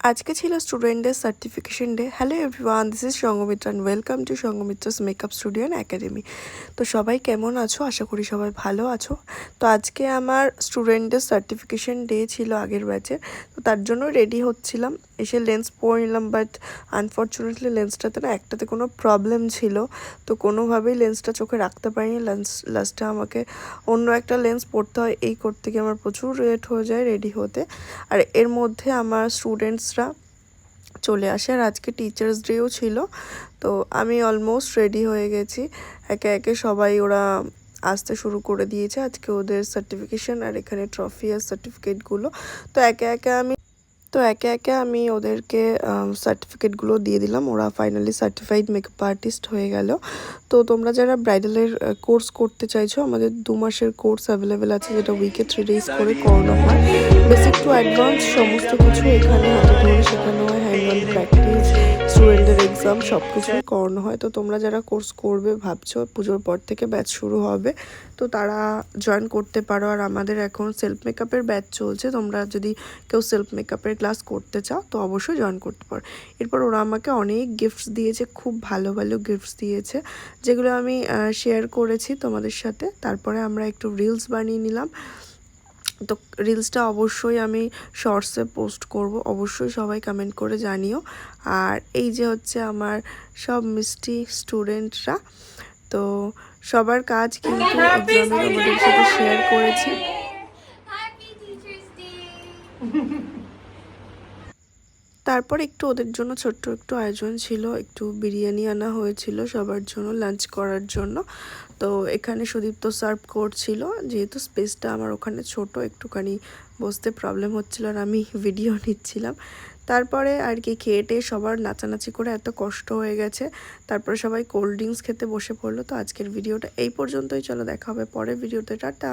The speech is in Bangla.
আজকে ছিল স্টুডেন্টদের certification day hello everyone this is Sanghamitra and welcome to Sanghamitra's makeup studio and academy তো সবাই কেমন আছো? আশা করি সবাই ভালো আছো। তো আজকে আমার স্টুডেন্টদের সার্টিফিকেশন ডে ছিল আগের ব্যাচে তো তার জন্য রেডি হচ্ছিলাম। এসে লেন্স পরে নিলাম বাট আনফর্চুনেটলি লেন্সটাতে না একটাতে কোনো প্রবলেম ছিল। তো কোনোভাবেই লেন্সটা চোখে রাখতে পারিনি। লেন্স লাস্টে আমাকে অন্য একটা লেন্স পরতে হয়। এই করতে গিয়ে আমার প্রচুর লেট হয়ে যায় রেডি হতে। আর এর মধ্যে আমার স্টুডেন্টসরা চলে আসে আর আজকে টিচার্স ডেও ছিল, তো আমি অলমোস্ট রেডি হয়ে গেছি। একে একে সবাই ওরা আসতে শুরু করে দিয়েছে আজকে ওদের সার্টিফিকেশান আর এখানে ট্রফি আর সার্টিফিকেটগুলো তো একে একে আমি তো একে একে আমি ওদেরকে সার্টিফিকেটগুলো দিয়ে দিলাম। ওরা ফাইনালি সার্টিফাইড মেকআপ আর্টিস্ট হয়ে গেল। তো তোমরা যারা ব্রাইডালের কোর্স করতে চাইছো, আমাদের দু মাসের কোর্স অ্যাভেলেবেল আছে যেটা উইকে থ্রি ডেজ করে করানো হয়। বেসিক টু অ্যাডভান্স সমস্ত কিছু এখানে হাতে ধরে শেখানো হয় এক্সাম সব কিছুই করানো হয়। তো তোমরা যারা কোর্স করবে, ভাবছ পুজোর পর থেকে ব্যাচ শুরু হবে, তো তারা জয়েন করতে পারো। আর আমাদের এখন সেলফ মেকআপের ব্যাচ চলছে। তোমরা যদি কেউ সেলফ মেকআপের ক্লাস করতে চাও, তো অবশ্যই জয়েন করতে পারো। এরপর ওরা আমাকে অনেক গিফটস দিয়েছে, খুব ভালো ভালো গিফটস দিয়েছে, যেগুলো আমি শেয়ার করেছি তোমাদের সাথে। তারপরে আমরা একটু রিলস বানিয়ে নিলাম। তো রিলসটা অবশ্যই আমি শর্টসে পোস্ট করব। অবশ্যই সবাই কমেন্ট করে জানিও। আর এই যে হচ্ছে আমার সব মিষ্টি স্টুডেন্টরা তো সবার কাজ কিন্তু এক্সামে সাথে শেয়ার করেছি। Happy Teacher's Day! তারপর একটু ওদের জন্য ছোট্ট একটু আয়োজন ছিল, একটু বিরিয়ানি আনা হয়েছিল সবার জন্য লাঞ্চ করার জন্য। তো এখানে সুদীপ্ত সার্ভ করছিল, যেহেতু স্পেসটা আমার ওখানে ছোট, একটুখানি বসতে প্রবলেম হচ্ছিল আর আমি ভিডিও নিচ্ছিলাম। তারপরে আর কি খেয়ে টেয়ে সবার নাচানাচি করে এত কষ্ট হয়ে গেছে, তারপরে সবাই কোল্ড ড্রিঙ্কস খেতে বসে পড়ল। তো আজকের ভিডিওটা এই পর্যন্তই, চলো দেখা হবে পরের ভিডিওতে টাটা!